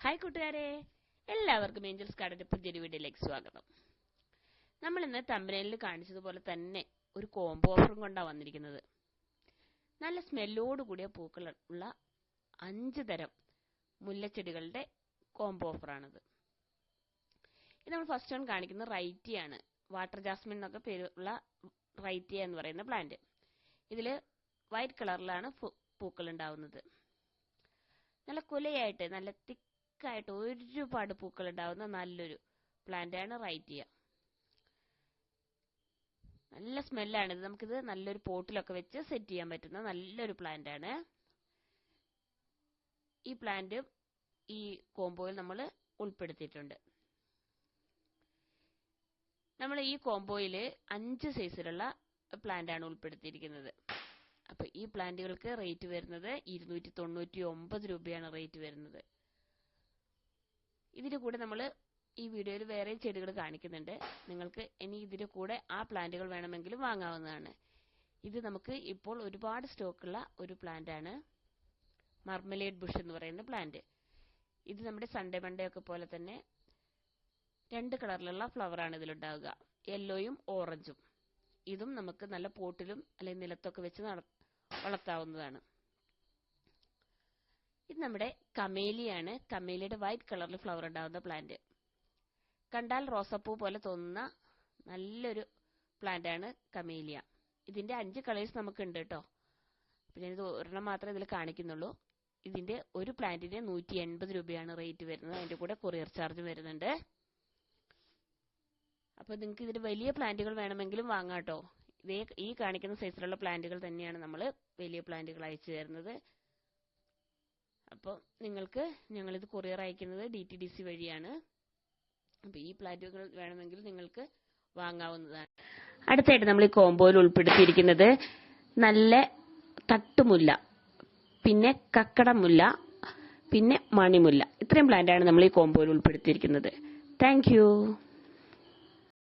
Hi കൂട്ടുകാരെ. എല്ലാവർക്കും Angeles ഗാർഡന്റെ പുതിയൊരു വീഡിയോയിലേക്ക് സ്വാഗതം. നമ്മൾ ഇന്ന് തമ്പനയിൽ കാണിച്ചതുപോലെ തന്നെ ഒരു കോംബോ ഓഫറും കൊണ്ടാണ് വന്നിരിക്കുന്നത്. നല്ല സ്മെല്ലോട് കൂടിയ പൂക്കൾ ഉള്ള അഞ്ച് തരം മുല്ലച്ചെടികളുടെ കോംബോ ഓഫറാണിത് ഇത് നമ്മൾ ഫസ്റ്റ് വൺ കാണിക്കുന്നത് റൈറ്റിയാണ് വാട്ടർ ജാസ്മിൻ എന്നൊക്കെ പേരുള്ള റൈറ്റിയ എന്ന് പറയുന്ന പ്ലാന്റ് ഇതിൽ വൈറ്റ് കളറിലാണ് പൂക്കൾ ഉണ്ടാവുന്നത്. നല്ല കുലയായിട്ട് നല്ല തിക്കായിട്ട് ഒരുപാട് പൂക്കൾ ഉണ്ടാവുന്ന നല്ലൊരു പ്ലാന്റാണ് റൈറ്റിയ. നല്ല സ്മെല്ലാണ്. ഇത് നമുക്കിത് നല്ലൊരു പോട്ടിലൊക്കെ വെച്ച് സെറ്റ് ചെയ്യാൻ പറ്റുന്ന നല്ലൊരു പ്ലാന്റ് ആണ് ഈ പ്ലാന്റ് ഈ കോമ്പോയിൽ നമ്മൾ ഉൾപ്പെടുത്തിയിട്ടുണ്ട്. നമ്മൾ ഈ കോംബോയിൽ അഞ്ച് സൈസിലുള്ള പ്ലാന്റ് ആണ് ഉൾപ്പെടുത്തിയിരിക്കുന്നത്. അപ്പൊ ഈ പ്ലാന്റുകൾക്ക് റേറ്റ് വരുന്നത് ഇരുന്നൂറ്റി തൊണ്ണൂറ്റി ഒമ്പത് രൂപയാണ് റേറ്റ് വരുന്നത്. ഇതിന്റെ കൂടെ നമ്മൾ ഈ വീഡിയോയിൽ വേറെ ചെടികൾ കാണിക്കുന്നുണ്ട്. നിങ്ങൾക്ക് ഇനി ഇതിന്റെ കൂടെ ആ പ്ലാന്റുകൾ വേണമെങ്കിലും വാങ്ങാവുന്നതാണ്. ഇത് നമുക്ക് ഇപ്പോൾ ഒരുപാട് സ്റ്റോക്കുള്ള ഒരു പ്ലാന്റ് ആണ് മർമലേഡ് ബുഷ് എന്ന് പറയുന്ന പ്ലാന്റ്. ഇത് നമ്മുടെ സൺഡേ മൺഡേ ഒക്കെ പോലെ തന്നെ രണ്ട് കളറിലുള്ള ഫ്ലവർ ആണ് ഇതിലുണ്ടാവുക. യെല്ലോയും ഓറഞ്ചും. ഇതും നമുക്ക് നല്ല പോട്ടിലും അല്ലെങ്കിൽ നിലത്തൊക്കെ വെച്ച് വളർത്താവുന്നതാണ്. ഇത് നമ്മുടെ കമേലിയാണ്. കമേലിയുടെ വൈറ്റ് കളറിൽ ഫ്ലവർ ഉണ്ടാവുന്ന പ്ലാന്റ് കണ്ടാൽ റോസപ്പൂ പോലെ തോന്നുന്ന നല്ലൊരു പ്ലാന്റ് ആണ് കമേലിയ. ഇതിന്റെ അഞ്ച് കളേഴ്സ് നമുക്ക് ഉണ്ട് കേട്ടോ പിന്നെ ഇത് ഒരെണ്ണം മാത്രമേ ഇതിൽ കാണിക്കുന്നുള്ളൂ. ഇതിന്റെ ഒരു പ്ലാന്റിന് നൂറ്റി എൺപത് രൂപയാണ് റേറ്റ് വരുന്നത്. അതിന്റെ കൂടെ കൊറിയർ ചാർജ് വരുന്നുണ്ട്. അപ്പൊ നിങ്ങൾക്ക് ഇതിന് വലിയ പ്ലാന്റുകൾ വേണമെങ്കിലും വാങ്ങാം കേട്ടോ ഇതേ ഈ കാണിക്കുന്ന സൈസിലുള്ള പ്ലാന്റുകൾ തന്നെയാണ് നമ്മൾ വലിയ പ്ലാന്റുകൾ അയച്ചു തരുന്നത്. അപ്പോൾ നിങ്ങൾക്ക് ഞങ്ങളിത് കൊറിയർ അയക്കുന്നത് ഡി ടി ഡി സി വഴിയാണ്. അപ്പോൾ ഈ പ്ലാറ്റുകൾ വേണമെങ്കിൽ നിങ്ങൾക്ക് വാങ്ങാവുന്നതാണ്. അടുത്തായിട്ട് നമ്മൾ ഈ കോംബോയിൽ ഉൾപ്പെടുത്തിയിരിക്കുന്നത് നല്ല തട്ടുമുല്ല പിന്നെ കക്കടമുല്ല പിന്നെ മണിമുല്ല. ഇത്രയും പ്ലാന്റാണ് നമ്മൾ ഈ കോംബോയിൽ ഉൾപ്പെടുത്തിയിരിക്കുന്നത്. താങ്ക്